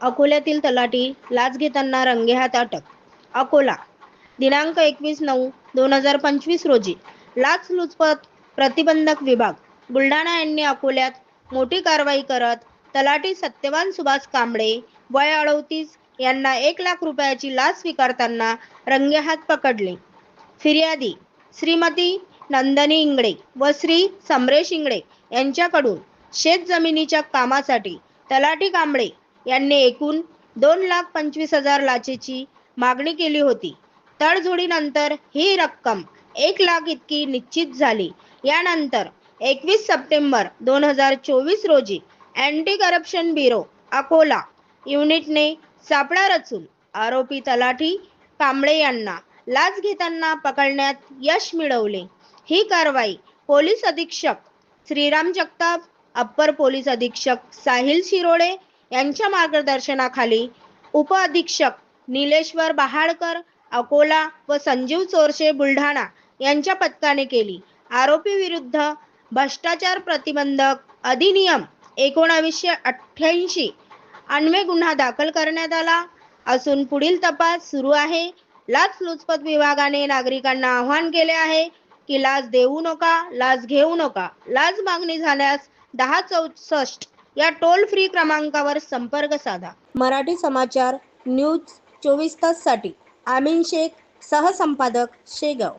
अकोल्यातील तलाठी लाच घेताना रंगेहात अटक. अकोला दिनांक एकवीस नऊ दोन हजार पंचवीस रोजी लाचलुचपत प्रतिबंधक विभाग बुलढाणा यांनी अकोल्यात मोठी कारवाई करत तलाठी सत्यवान सुभाष कांबळे वय अडवतीस यांना एक लाख रुपयाची लाच स्वीकारताना रंगेहात पकडले. फिर्यादी श्रीमती नंदनी इंगडे व श्री समरेश इंगडे यांच्याकडून शेत जमिनीच्या कामासाठी तलाठी कांबळे यांनी एकूण दोन लाख पंचवीस हजार लाचेची मागणी केली होती. तडजोडीनंतर ही रक्कम एक लाख इतकी निश्चित झाली. यानंतर एकवीस सप्टेंबर दोन हजार चोवीस रोजी अँटी करप्शन ब्युरो अकोला युनिटने सापळा रचून आरोपी तलाठी कांबळे यांना लाच घेताना पकडण्यात यश मिळवले. ही कारवाई पोलीस अधीक्षक श्रीराम जगताप अप्पर पोलीस अधीक्षक साहिल शिरोळे यांच्या मार्गदर्शनाखाली उप अधीक्षक निलेश्वर बहाडकर अकोला व संजीव चोरशे बुलढाणा यांच्या पथकाने केली. आरोपी विरुद्ध भ्रष्टाचार प्रतिबंधक अधिनियम एकोणावीसशे अठ्ठ्याऐंशी अन्वय गुन्हा दाखल करण्यात आला असून पुढील तपास सुरू आहे. लाचलुचपत विभागाने नागरिकांना आवाहन केले आहे की लाच देऊ नका लाच घेऊ नका. लाच मागणी झाल्यास दहा चौसष्ट या टोल फ्री क्रमांकावर संपर्क साधा. मराठी समाचार न्यूज चोवीस ताससाठी आमीन शेख सहसंपादक शेगाव.